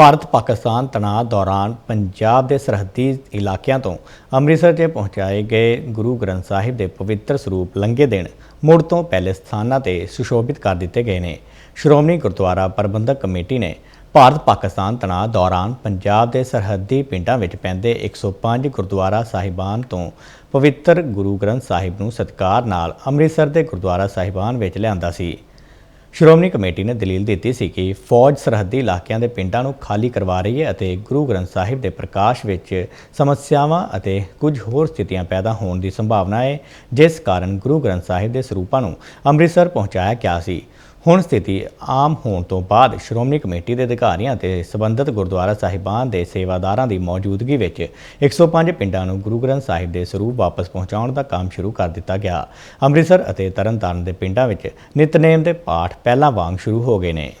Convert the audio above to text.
ਭਾਰਤ ਪਾਕਿਸਤਾਨ ਤਣਾਅ ਦੌਰਾਨ ਪੰਜਾਬ ਦੇ ਸਰਹੱਦੀ ਇਲਾਕਿਆਂ ਤੋਂ ਅੰਮ੍ਰਿਤਸਰ 'ਚ ਪਹੁੰਚਾਏ ਗਏ ਗੁਰੂ ਗ੍ਰੰਥ ਸਾਹਿਬ ਦੇ ਪਵਿੱਤਰ ਸਰੂਪ ਲੰਘੇ ਦਿਨ ਮੁੜ ਤੋਂ ਪਹਿਲੇ ਸਥਾਨਾਂ ਤੇ ਸੁਸ਼ੋਭਿਤ ਕਰ ਦਿੱਤੇ ਗਏ ਨੇ। ਸ਼੍ਰੋਮਣੀ ਗੁਰਦੁਆਰਾ ਪ੍ਰਬੰਧਕ ਕਮੇਟੀ ਨੇ ਭਾਰਤ ਪਾਕਿਸਤਾਨ ਤਣਾਅ ਦੌਰਾਨ ਪੰਜਾਬ ਦੇ ਸਰਹੱਦੀ ਪਿੰਡਾਂ ਵਿੱਚ ਪੈਂਦੇ 105 ਗੁਰਦੁਆਰਾ ਸਾਹਿਬਾਨ ਤੋਂ ਪਵਿੱਤਰ ਗੁਰੂ ਗ੍ਰੰਥ ਸਾਹਿਬ ਨੂੰ ਸਤਿਕਾਰ ਨਾਲ ਅੰਮ੍ਰਿਤਸਰ ਦੇ ਗੁਰਦੁਆਰਾ ਸਾਹਿਬਾਨ ਵਿੱਚ ਲਿਆਂਦਾ ਸੀ। ਸ਼੍ਰੋਮਣੀ ਕਮੇਟੀ ਨੇ ਦਲੀਲ ਦਿੱਤੀ ਸੀ ਕਿ ਫੌਜ ਸਰਹੱਦੀ ਇਲਾਕਿਆਂ ਦੇ ਪਿੰਡਾਂ ਨੂੰ ਖਾਲੀ ਕਰਵਾ ਰਹੀ ਹੈ ਅਤੇ ਗੁਰੂ ਗ੍ਰੰਥ ਸਾਹਿਬ ਦੇ ਪ੍ਰਕਾਸ਼ ਵਿੱਚ ਸਮੱਸਿਆਵਾਂ ਅਤੇ ਕੁਝ ਹੋਰ ਸਥਿਤੀਆਂ ਪੈਦਾ ਹੋਣ ਦੀ ਸੰਭਾਵਨਾ ਹੈ, ਜਿਸ ਕਾਰਨ ਗੁਰੂ ਗ੍ਰੰਥ ਸਾਹਿਬ ਦੇ ਸਰੂਪਾਂ ਨੂੰ ਅੰਮ੍ਰਿਤਸਰ ਪਹੁੰਚਾਇਆ ਗਿਆ ਸੀ। ਹੁਣ ਸਥਿਤੀ ਆਮ ਹੋਣ ਤੋਂ ਬਾਅਦ ਸ਼੍ਰੋਮਣੀ ਕਮੇਟੀ ਦੇ ਅਧਿਕਾਰੀਆਂ ਤੇ ਸਬੰਧਤ ਗੁਰਦੁਆਰਾ ਸਾਹਿਬਾਨ ਦੇ ਸੇਵਾਦਾਰਾਂ ਦੀ ਮੌਜੂਦਗੀ ਵਿੱਚ 105 ਪਿੰਡਾਂ ਨੂੰ ਗੁਰੂ ਗ੍ਰੰਥ ਸਾਹਿਬ ਦੇ ਸਰੂਪ ਵਾਪਸ ਪਹੁੰਚਾਉਣ ਦਾ ਕੰਮ ਸ਼ੁਰੂ ਕਰ ਦਿੱਤਾ ਗਿਆ। ਅੰਮ੍ਰਿਤਸਰ ਅਤੇ ਤਰਨਤਾਰਨ ਦੇ ਪਿੰਡਾਂ ਵਿੱਚ ਨਿਤਨੇਮ ਦੇ ਪਾਠ ਪਹਿਲਾਂ ਵਾਂਗ ਸ਼ੁਰੂ ਹੋ ਗਏ ਨੇ।